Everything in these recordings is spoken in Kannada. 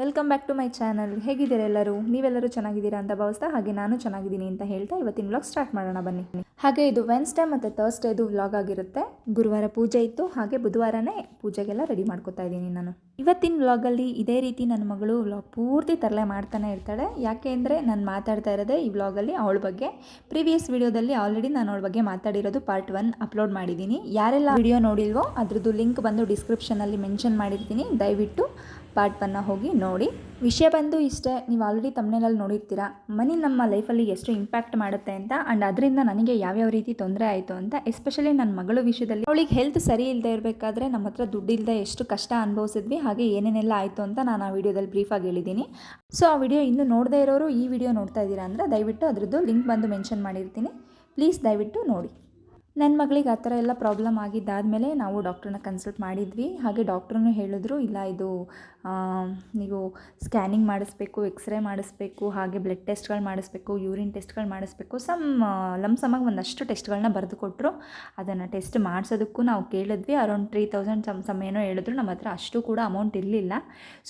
Welcome back to my channel ಹೇಗಿದ್ದೀರ ಎಲ್ಲರೂ? ನೀವೆಲ್ಲರೂ ಚೆನ್ನಾಗಿದ್ದೀರಾ ಅಂತ ಭಾವಿಸ್ತಾ ಹಾಗೆ ನಾನು ಚೆನ್ನಾಗಿದ್ದೀನಿ ಅಂತ ಹೇಳ್ತಾ ಇವತ್ತಿನ ವ್ಲಾಗ್ ಸ್ಟಾರ್ಟ್ ಮಾಡೋಣ ಬನ್ನಿ. ಹಾಗೆ ಇದು ವೆನ್ಸ್ಡೇ ಮತ್ತು ಥರ್ಸ್ಡೇದು ವ್ಲಾಗ್ ಆಗಿರುತ್ತೆ. ಗುರುವಾರ ಪೂಜೆ ಇತ್ತು, ಹಾಗೆ ಬುಧವಾರನೇ ಪೂಜೆಗೆಲ್ಲ ರೆಡಿ ಮಾಡ್ಕೊತಾ ಇದ್ದೀನಿ ನಾನು. ಇವತ್ತಿನ ವ್ಲಾಗಲ್ಲಿ ಇದೇ ರೀತಿ ನನ್ನ ಮಗಳು ವ್ಲಾಗ್ ಪೂರ್ತಿ ತರಲೆ ಮಾಡ್ತಾನೆ ಇರ್ತಾಳೆ. ಯಾಕೆ ಅಂದರೆ ನಾನು ಮಾತಾಡ್ತಾ ಇರೋದೇ ಈ ವ್ಲಾಗಲ್ಲಿ ಅವಳ ಬಗ್ಗೆ. ಪ್ರೀವಿಯಸ್ ವಿಡಿಯೋದಲ್ಲಿ ಆಲ್ರೆಡಿ ನಾನು ಅವಳ ಬಗ್ಗೆ ಮಾತಾಡಿರೋದು ಪಾರ್ಟ್ ಒನ್ ಅಪ್ಲೋಡ್ ಮಾಡಿದ್ದೀನಿ. ಯಾರೆಲ್ಲ ವಿಡಿಯೋ ನೋಡಿಲ್ವೋ ಅದ್ರದ್ದು ಲಿಂಕ್ ಬಂದು ಡಿಸ್ಕ್ರಿಪ್ಷನಲ್ಲಿ ಮೆನ್ಷನ್ ಮಾಡಿರ್ತೀನಿ. ದಯವಿಟ್ಟು ಪಾರ್ಟ್ ಹೋಗಿ ನೋಡಿ. ವಿಷಯ ಬಂದು ಇಷ್ಟೇ, ನೀವು ಆಲ್ರೆಡಿ ತಮ್ಮನೇಲಲ್ಲಿ ನೋಡಿರ್ತೀರಾ. ಮನಿ ನಮ್ಮ ಲೈಫಲ್ಲಿ ಎಷ್ಟು ಇಂಪ್ಯಾಕ್ಟ್ ಮಾಡುತ್ತೆ ಅಂತ ಆ್ಯಂಡ್ ಅದರಿಂದ ನನಗೆ ಯಾವ್ಯಾವ ರೀತಿ ತೊಂದರೆ ಆಯಿತು ಅಂತ ಎಸ್ಪೆಷಲಿ ನನ್ನ ಮಗಳು ವಿಷಯದಲ್ಲಿ. ಅವಳಿಗೆ ಹೆಲ್ತ್ ಸರಿ ಇಲ್ಲದೆ ಇರಬೇಕಾದ್ರೆ ನಮ್ಮ ಹತ್ರ ದುಡ್ಡಿಲ್ಲದೆ ಎಷ್ಟು ಕಷ್ಟ ಅನುಭವಿಸಿದ್ವಿ, ಹಾಗೆ ಏನೇನೆಲ್ಲ ಆಯಿತು ಅಂತ ನಾನು ಆ ವಿಡಿಯೋದಲ್ಲಿ ಬ್ರೀಫಾಗಿ ಹೇಳಿದ್ದೀನಿ. ಸೊ ಆ ವಿಡಿಯೋ ಇನ್ನೂ ನೋಡದೇ ಇರೋರು ಈ ವಿಡಿಯೋ ನೋಡ್ತಾ ಇದ್ದೀರಾ ಅಂದರೆ ದಯವಿಟ್ಟು ಅದರದ್ದು ಲಿಂಕ್ ಬಂದು ಮೆನ್ಷನ್ ಮಾಡಿರ್ತೀನಿ. ಪ್ಲೀಸ್ ದಯವಿಟ್ಟು ನೋಡಿ. ನನ್ನ ಮಗಳಿಗೆ ಆ ಥರ ಎಲ್ಲ ಪ್ರಾಬ್ಲಮ್ ಆಗಿದ್ದಾದಮೇಲೆ ನಾವು ಡಾಕ್ಟ್ರನ್ನ ಕನ್ಸಲ್ಟ್ ಮಾಡಿದ್ವಿ. ಹಾಗೆ ಡಾಕ್ಟ್ರೂ ಹೇಳಿದ್ರು, ಇಲ್ಲ ಇದು ನೀವು ಸ್ಕ್ಯಾನಿಂಗ್ ಮಾಡಿಸ್ಬೇಕು, ಎಕ್ಸ್ರೇ ಮಾಡಿಸ್ಬೇಕು, ಹಾಗೆ ಬ್ಲಡ್ ಟೆಸ್ಟ್ಗಳು ಮಾಡಿಸ್ಬೇಕು, ಯೂರಿನ್ ಟೆಸ್ಟ್ಗಳು ಮಾಡಿಸ್ಬೇಕು, ಸಮ್ ಲಮ್ಸಮಾಗಿ ಒಂದಷ್ಟು ಟೆಸ್ಟ್ಗಳನ್ನ ಬರೆದು ಕೊಟ್ಟರು ಅದನ್ನು ಟೆಸ್ಟ್ ಮಾಡಿಸೋದಕ್ಕೂ ನಾವು ಕೇಳಿದ್ವಿ. Around three thousand some some ಏನೋ ಹೇಳಿದ್ರು, ನಮ್ಮ ಹತ್ರ ಅಷ್ಟು ಕೂಡ ಅಮೌಂಟ್ ಇರಲಿಲ್ಲ.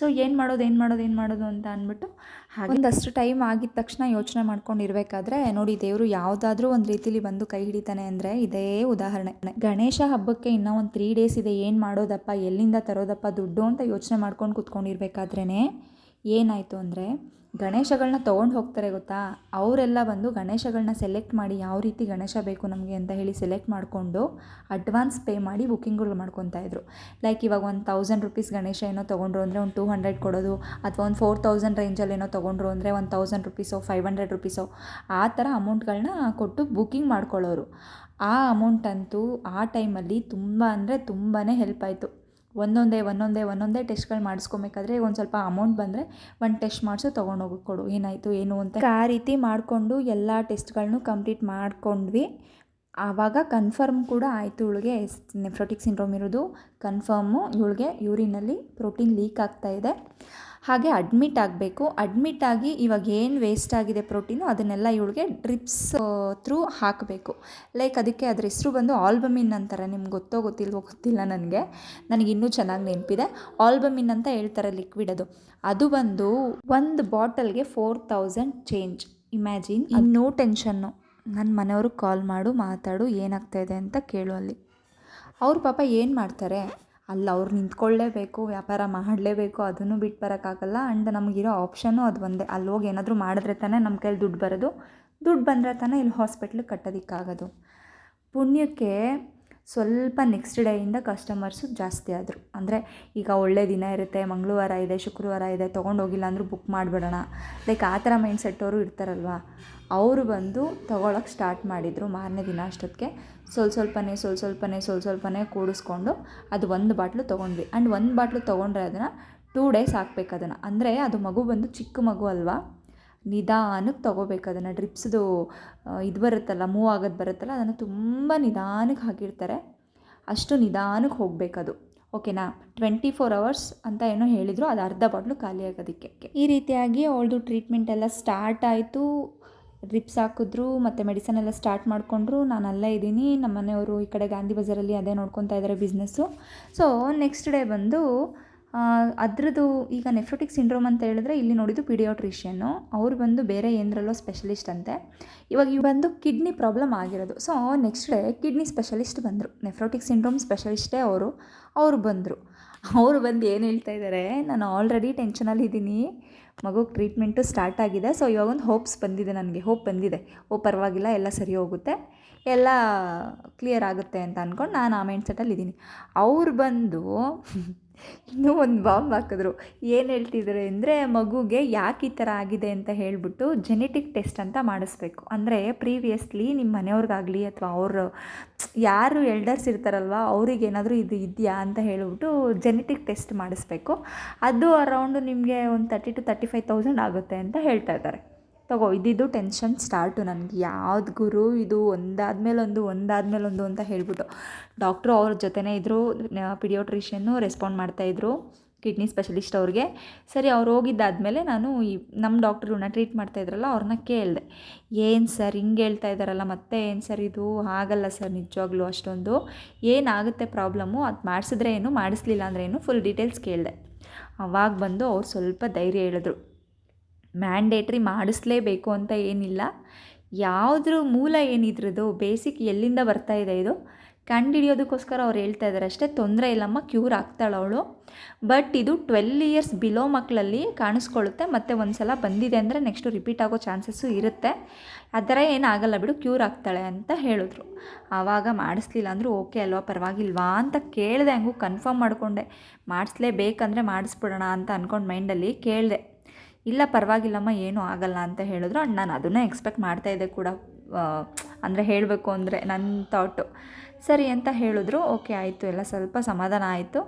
ಸೊ, ಏನು ಮಾಡೋದು ಏನು ಮಾಡೋದು ಏನು ಮಾಡೋದು ಅಂತ ಅಂದ್ಬಿಟ್ಟು ಹಾಗೆ ಒಂದಷ್ಟು ಟೈಮ್ ಆಗಿದ ತಕ್ಷಣ ಯೋಚನೆ ಮಾಡ್ಕೊಂಡಿರಬೇಕಾದ್ರೆ, ನೋಡಿ ದೇವರು ಯಾವುದಾದ್ರೂ ಒಂದು ರೀತಿಲಿ ಬಂದು ಕೈ ಹಿಡಿತಾನೆ ಅಂದರೆ ಇದೇ ಉದಾಹರಣೆ. ಗಣೇಶ ಹಬ್ಬಕ್ಕೆ ಇನ್ನೂ ಒಂದು ತ್ರೀ ಡೇಸ್ ಇದೆ, ಏನು ಮಾಡೋದಪ್ಪ, ಎಲ್ಲಿಂದ ತರೋದಪ್ಪ, ದುಡ್ಡು ಅಂತ ಯೋಚನೆ ಮಾಡ್ಕೊಂಡು ಕುತ್ಕೊಂಡಿರ್ಬೇಕಾದ್ರೇ ಏನಾಯಿತು ಅಂದರೆ ಗಣೇಶಗಳನ್ನ ತೊಗೊಂಡು ಹೋಗ್ತಾರೆ ಗೊತ್ತಾ? ಅವರೆಲ್ಲ ಬಂದು ಗಣೇಶಗಳನ್ನ ಸೆಲೆಕ್ಟ್ ಮಾಡಿ ಯಾವ ರೀತಿ ಗಣೇಶ ಬೇಕು ನಮಗೆ ಅಂತ ಹೇಳಿ ಸೆಲೆಕ್ಟ್ ಮಾಡಿಕೊಂಡು ಅಡ್ವಾನ್ಸ್ ಪೇ ಮಾಡಿ ಬುಕ್ಕಿಂಗ್ಗಳು ಮಾಡ್ಕೊತಾ ಇದ್ರು. ಲೈಕ್ ಇವಾಗ ಒಂದು ತೌಸಂಡ್ ರುಪೀಸ್ ಗಣೇಶ ಏನೋ ತೊಗೊಂಡ್ರು ಅಂದರೆ ಒಂದು ಟೂ ಹಂಡ್ರೆಡ್ ಕೊಡೋದು, ಅಥವಾ ಒಂದು ಫೋರ್ ತೌಸಂಡ್ ರೇಂಜಲ್ಲಿ ಏನೋ ತೊಗೊಂಡ್ರು ಅಂದರೆ ಒಂದು ತೌಸಂಡ್ ರುಪೀಸೋ ಫೈವ್ ಹಂಡ್ರೆಡ್ ರುಪೀಸೋ ಆ ಥರ ಅಮೌಂಟ್ಗಳನ್ನ ಕೊಟ್ಟು ಬುಕ್ಕಿಂಗ್ ಮಾಡ್ಕೊಳ್ಳೋರು. ಆ ಅಮೌಂಟ್ ಅಂತೂ ಆ ಟೈಮಲ್ಲಿ ತುಂಬ ಅಂದರೆ ತುಂಬಾ ಹೆಲ್ಪ್ ಆಯಿತು. ಒಂದೊಂದೇ ಒಂದೊಂದೇ ಒಂದೊಂದೇ ಟೆಸ್ಟ್ಗಳು ಮಾಡಿಸ್ಕೊಬೇಕಾದ್ರೆ ಒಂದು ಸ್ವಲ್ಪ ಅಮೌಂಟ್ ಬಂದರೆ ಒಂದು ಟೆಸ್ಟ್ ಮಾಡಿಸು ತೊಗೊಂಡೋಗಿ ಕೊಡು, ಏನಾಯಿತು, ಏನು ಅಂತ. ಆ ರೀತಿ ಮಾಡಿಕೊಂಡು ಎಲ್ಲ ಟೆಸ್ಟ್ಗಳನ್ನೂ ಕಂಪ್ಲೀಟ್ ಮಾಡ್ಕೊಂಡ್ವಿ. ಆವಾಗ ಕನ್ಫರ್ಮ್ ಕೂಡ ಆಯಿತು ಇವಳಿಗೆ. ನೆಫ್ರೋಟಿಕ್ ಸಿಂಡ್ರೋಮ್ ಇರೋದು. ಕನ್ಫರ್ಮು ಇವಳಿಗೆ ಯೂರಿನಲ್ಲಿ ಪ್ರೋಟೀನ್ ಲೀಕ್ ಆಗ್ತಾ ಇದೆ. ಹಾಗೆ ಅಡ್ಮಿಟ್ ಆಗಬೇಕು. ಅಡ್ಮಿಟ್ ಆಗಿ ಇವಾಗ ಏನು ವೇಸ್ಟ್ ಆಗಿದೆ ಪ್ರೋಟೀನು ಅದನ್ನೆಲ್ಲ ಇವಳಿಗೆ ಡ್ರಿಪ್ಸ್ ಥ್ರೂ ಹಾಕಬೇಕು. ಲೈಕ್ ಅದಕ್ಕೆ ಅದ್ರ ಹೆಸರು ಬಂದು ಆಲ್ಬಮಿನ್ ಅಂತಾರೆ. ನಿಮ್ಗೆ ಗೊತ್ತೋ ಗೊತ್ತಿಲ್ವೋ ಗೊತ್ತಿಲ್ಲ ನನಗೆ. ನನಗೆ ಇನ್ನೂ ಚೆನ್ನಾಗಿ ನೆನಪಿದೆ. ಆಲ್ಬಮಿನ್ ಅಂತ ಹೇಳ್ತಾರೆ ಲಿಕ್ವಿಡ್ ಅದು. ಅದು ಬಂದು ಒಂದು ಬಾಟಲ್ಗೆ ಫೋರ್ ತೌಸಂಡ್ ಚೇಂಜ್ ಇಮ್ಯಾಜಿನ್ ಇನ್ನೂ ಟೆನ್ಷನ್ನು ನನ್ನ ಮನೆಯವ್ರಿಗೆ ಕಾಲ್ ಮಾಡು ಮಾತಾಡು ಏನಾಗ್ತಾಯಿದೆ ಅಂತ ಕೇಳು ಅಲ್ಲಿ. ಅವ್ರ ಪಾಪ ಏನು ಮಾಡ್ತಾರೆ? ಅಲ್ಲಿ ಅವ್ರು ನಿಂತ್ಕೊಳ್ಳೇಬೇಕು, ವ್ಯಾಪಾರ ಮಾಡಲೇಬೇಕು, ಅದನ್ನು ಬಿಟ್ಟು ಬರೋಕ್ಕಾಗಲ್ಲ. ಆ್ಯಂಡ್ ನಮಗಿರೋ ಆಪ್ಷನ್ನು ಅದು ಒಂದೇ. ಅಲ್ಲಿ ಹೋಗಿ ಏನಾದರೂ ಮಾಡಿದ್ರೆ ತಾನೇ ನಮ್ಮ ಕೈಲಿ ದುಡ್ಡು ಬರೋದು. ದುಡ್ಡು ಬಂದರೆ ತಾನೇ ಇಲ್ಲಿ ಹಾಸ್ಪಿಟ್ಲಿಗೆ ಕಟ್ಟೋದಕ್ಕಾಗೋದು. ಪುಣ್ಯಕ್ಕೆ ಸ್ವಲ್ಪ ನೆಕ್ಸ್ಟ್ ಡೇಯಿಂದ ಕಸ್ಟಮರ್ಸು ಜಾಸ್ತಿ ಆದರು. ಅಂದರೆ ಈಗ ಒಳ್ಳೆ ದಿನ ಇರುತ್ತೆ, ಮಂಗಳವಾರ ಇದೆ, ಶುಕ್ರವಾರ ಇದೆ, ತೊಗೊಂಡೋಗಿಲ್ಲ ಅಂದರೂ ಬುಕ್ ಮಾಡಿಬಿಡೋಣ. ಲೈಕ್ ಆ ಥರ ಮೈಂಡ್ ಸೆಟ್ಟವರು ಇರ್ತಾರಲ್ವ? ಅವರು ಬಂದು ತೊಗೊಳಕ್ಕೆ ಸ್ಟಾರ್ಟ್ ಮಾಡಿದರು ಮಾರನೇ ದಿನ ಅಷ್ಟೊತ್ತಿಗೆ. ಸ್ವಲ್ಪ ಸ್ವಲ್ಪನೇ ಸ್ವಲ್ಪ ಸ್ವಲ್ಪನೇ ಸ್ವಲ್ಪ ಸ್ವಲ್ಪನೇ ಕೂಡಿಸ್ಕೊಂಡು ಅದು ಒಂದು ಬಾಟ್ಲು ತೊಗೊಂಡ್ವಿ. ಆ್ಯಂಡ್ ಒಂದು ಬಾಟ್ಲು ತೊಗೊಂಡ್ರೆ ಅದನ್ನು ಟೂ ಡೇಸ್ ಹಾಕ್ಬೇಕು ಅದನ್ನು. ಅಂದರೆ ಅದು ಮಗು ಬಂದು ಚಿಕ್ಕ ಮಗು ಅಲ್ವಾ? ನಿಧಾನಕ್ಕೆ ತೊಗೋಬೇಕು ಅದನ್ನು. ಡ್ರಿಪ್ಸ್ದು ಇದು ಬರುತ್ತಲ್ಲ, ಮೂವ್ ಆಗೋದು ಬರುತ್ತಲ್ಲ, ಅದನ್ನು ತುಂಬ ನಿಧಾನಕ್ಕೆ ಹಾಕಿರ್ತಾರೆ. ಅಷ್ಟು ನಿಧಾನಕ್ಕೆ ಹೋಗಬೇಕದು ಓಕೆನಾ? ಟ್ವೆಂಟಿ ಫೋರ್ ಅವರ್ಸ್ ಅಂತ ಏನೋ ಹೇಳಿದರು, ಅದು ಅರ್ಧ ಬಾಟ್ಲು ಖಾಲಿ ಆಗೋದಕ್ಕೆ. ಈ ರೀತಿಯಾಗಿ ಅವಳದು ಟ್ರೀಟ್ಮೆಂಟ್ ಎಲ್ಲ ಸ್ಟಾರ್ಟ್ ಆಯಿತು. ಡ್ರಿಪ್ಸ್ ಹಾಕಿದ್ರು, ಮತ್ತು ಮೆಡಿಸನ್ ಎಲ್ಲ ಸ್ಟಾರ್ಟ್ ಮಾಡಿಕೊಂಡ್ರು. ನಾನು ಅಲ್ಲೇ ಇದ್ದೀನಿ. ನಮ್ಮ ಮನೆಯವರು ಈ ಕಡೆ ಗಾಂಧಿ ಬಜಾರಲ್ಲಿ ಅದೇ ನೋಡ್ಕೊತಾ ಇದ್ದಾರೆ ಬಿಸ್ನೆಸ್ಸು ಸೊ ನೆಕ್ಸ್ಟ್ ಡೇ ಬಂದು ಅದರದ್ದು ಈಗ ನೆಫ್ರೋಟಿಕ್ ಸಿಂಡ್ರೋಮ್ ಅಂತ ಹೇಳಿದ್ರೆ ಇಲ್ಲಿ ನೋಡಿದ್ದು ಪಿಡಿಯೋಟ್ರಿಷಿಯನ್ನು ಅವ್ರು ಬಂದು ಬೇರೆ ಏನರಲ್ಲೋ ಸ್ಪೆಷಲಿಸ್ಟ್ ಅಂತೆ. ಇವಾಗ ಇವ್ ಬಂದು ಕಿಡ್ನಿ ಪ್ರಾಬ್ಲಮ್ ಆಗಿರೋದು. So next day kidney specialist ಬಂದರು. ನೆಫ್ರೋಟಿಕ್ ಸಿಂಡ್ರೋಮ್ ಸ್ಪೆಷಲಿಸ್ಟೇ ಅವರು. ಅವರು ಬಂದರು. ಅವರು ಬಂದು ಏನು ಹೇಳ್ತಾ ಇದ್ದಾರೆ ನಾನು ಆಲ್ರೆಡಿ ಟೆನ್ಷನಲ್ಲಿ ಇದ್ದೀನಿ ಮಗುಗೆ ಟ್ರೀಟ್ಮೆಂಟು ಸ್ಟಾರ್ಟ್ ಆಗಿದೆ ಸೊ ಇವಾಗ ಒಂದು ಹೋಪ್ಸ್ ಬಂದಿದೆ ನನಗೆ ಹೋಪ್ ಬಂದಿದೆ. ಓ, ಪರವಾಗಿಲ್ಲ, ಎಲ್ಲ ಸರಿ ಹೋಗುತ್ತೆ, ಎಲ್ಲ ಕ್ಲಿಯರ್ ಆಗುತ್ತೆ ಅಂತ ಅಂದ್ಕೊಂಡು ನಾನು ಆ ಮೈಂಡ್ ಇದ್ದೀನಿ. ಅವ್ರು ಬಂದು ಇನ್ನೂ ಒಂದು ಬಾಂಬ್ ಹಾಕಿದ್ರು. ಏನು ಹೇಳ್ತಿದ್ರು ಅಂದರೆ, ಮಗುಗೆ ಯಾಕೆ ಈ ಥರ ಆಗಿದೆ ಅಂತ ಹೇಳಿಬಿಟ್ಟು ಜೆನೆಟಿಕ್ ಟೆಸ್ಟ್ ಅಂತ ಮಾಡಿಸ್ಬೇಕು. ಅಂದರೆ ಪ್ರೀವಿಯಸ್ಲಿ ನಿಮ್ಮ ಮನೆಯವ್ರಿಗಾಗಲಿ ಅಥವಾ ಅವರು, ಯಾರು ಎಲ್ಡರ್ಸ್ ಇರ್ತಾರಲ್ವ, ಅವ್ರಿಗೆ ಏನಾದರೂ ಇದು ಇದೆಯಾ ಅಂತ ಹೇಳಿಬಿಟ್ಟು ಜೆನೆಟಿಕ್ ಟೆಸ್ಟ್ ಮಾಡಿಸ್ಬೇಕು. ಅದು ಅರೌಂಡು ನಿಮಗೆ ಒಂದು thirty to thirty five thousand ಆಗುತ್ತೆ ಅಂತ ಹೇಳ್ತಾ ಇದ್ದಾರೆ. ತಗೋ ಇದ್ದಿದ್ದು ಟೆನ್ಷನ್ ಸ್ಟಾರ್ಟು ನನಗೆ ಯಾವ್ದು ಗುರು ಇದು ಒಂದಾದ್ಮೇಲೆ ಒಂದು ಒಂದಾದ್ಮೇಲೆ ಒಂದು ಅಂತ ಹೇಳ್ಬಿಟ್ಟು. ಡಾಕ್ಟ್ರು ಅವ್ರ ಜೊತೆನೇ ಇದ್ದರು ಪಿಡಿಯೋಟ್ರಿಷಿಯನ್ನು ರೆಸ್ಪಾಂಡ್ ಮಾಡ್ತಾಯಿದ್ರು ಕಿಡ್ನಿ ಸ್ಪೆಷಲಿಸ್ಟ್ ಅವ್ರಿಗೆ. ಸರಿ, ಅವ್ರು ಹೋಗಿದ್ದಾದಮೇಲೆ ನಾನು ಈ ನಮ್ಮ ಡಾಕ್ಟ್ರನ್ನ ಟ್ರೀಟ್ ಮಾಡ್ತಾಯಿದ್ರಲ್ಲ ಅವ್ರನ್ನ ಕೇಳಿದೆ. ಏನು ಸರ್ ಹಿಂಗೆ ಹೇಳ್ತಾ ಇದ್ದಾರಲ್ಲ ಮತ್ತೆ ಏನು ಸರ್ ಇದು? ಆಗಲ್ಲ ಸರ್ ನಿಜವಾಗ್ಲೂ ಅಷ್ಟೊಂದು. ಏನಾಗುತ್ತೆ ಪ್ರಾಬ್ಲಮ್ಮು ಅದು ಮಾಡಿಸಿದ್ರೆ ಏನು, ಮಾಡಿಸ್ಲಿಲ್ಲ ಅಂದ್ರೆ ಏನು ಫುಲ್ ಡೀಟೇಲ್ಸ್ ಕೇಳಿದೆ. ಅವಾಗ ಬಂದು ಅವ್ರು ಸ್ವಲ್ಪ ಧೈರ್ಯ ಹೇಳಿದ್ರು. ಮ್ಯಾಂಡೇಟ್ರಿ ಮಾಡಿಸ್ಲೇಬೇಕು ಅಂತ ಏನಿಲ್ಲ. ಯಾವುದ್ರ ಮೂಲ ಏನಿದ್ರದ್ದು ಬೇಸಿಕ್ ಎಲ್ಲಿಂದ ಬರ್ತಾ ಇದೆ ಇದು, ಕಂಡುಹಿಡಿಯೋದಕ್ಕೋಸ್ಕರ ಅವ್ರು ಹೇಳ್ತಾ ಇದ್ದಾರೆ ಅಷ್ಟೇ ತೊಂದರೆ ಇಲ್ಲಮ್ಮ ಕ್ಯೂರ್ ಆಗ್ತಾಳೆ ಅವಳು. ಬಟ್ ಇದು ಟ್ವೆಲ್ ಇಯರ್ಸ್ ಬಿಲೋ ಮಕ್ಕಳಲ್ಲಿ ಕಾಣಿಸ್ಕೊಳ್ಳುತ್ತೆ, ಮತ್ತು ಒಂದು ಸಲ ಬಂದಿದೆ ಅಂದರೆ ನೆಕ್ಸ್ಟು ರಿಪೀಟ್ ಆಗೋ ಚಾನ್ಸಸ್ಸು ಇರುತ್ತೆ. ಆ ಥರ ಏನಾಗಲ್ಲ ಬಿಡು ಕ್ಯೂರ್ ಆಗ್ತಾಳೆ ಅಂತ ಹೇಳಿದ್ರು. ಆವಾಗ ಮಾಡಿಸ್ಲಿಲ್ಲ ಅಂದರೂ ಓಕೆ ಅಲ್ವಾ, ಪರವಾಗಿಲ್ವಾ ಅಂತ ಕೇಳಿದೆ, ಹಂಗೂ ಕನ್ಫರ್ಮ್ ಮಾಡಿಕೊಂಡೆ. ಮಾಡಿಸ್ಲೇಬೇಕಂದ್ರೆ ಮಾಡಿಸ್ಬಿಡೋಣ ಅಂತ ಅಂದ್ಕೊಂಡು ಮೈಂಡಲ್ಲಿ ಕೇಳಿದೆ. ಇಲ್ಲ ಪರವಾಗಿಲ್ಲಮ್ಮ ಏನೂ ಆಗಲ್ಲ ಅಂತ ಹೇಳಿದ್ರು. ಆ್ಯಂಡ್ ನಾನು ಅದನ್ನೇ ಎಕ್ಸ್ಪೆಕ್ಟ್ ಮಾಡ್ತಾ ಇದ್ದೆ ಕೂಡ ಅಂದರೆ ಹೇಳಬೇಕು ಅಂದರೆ ನನ್ನ ಥಾಟು ಸರಿ ಅಂತ ಹೇಳಿದ್ರು. ಓಕೆ ಆಯಿತು ಎಲ್ಲ ಸ್ವಲ್ಪ ಸಮಾಧಾನ ಆಯಿತು.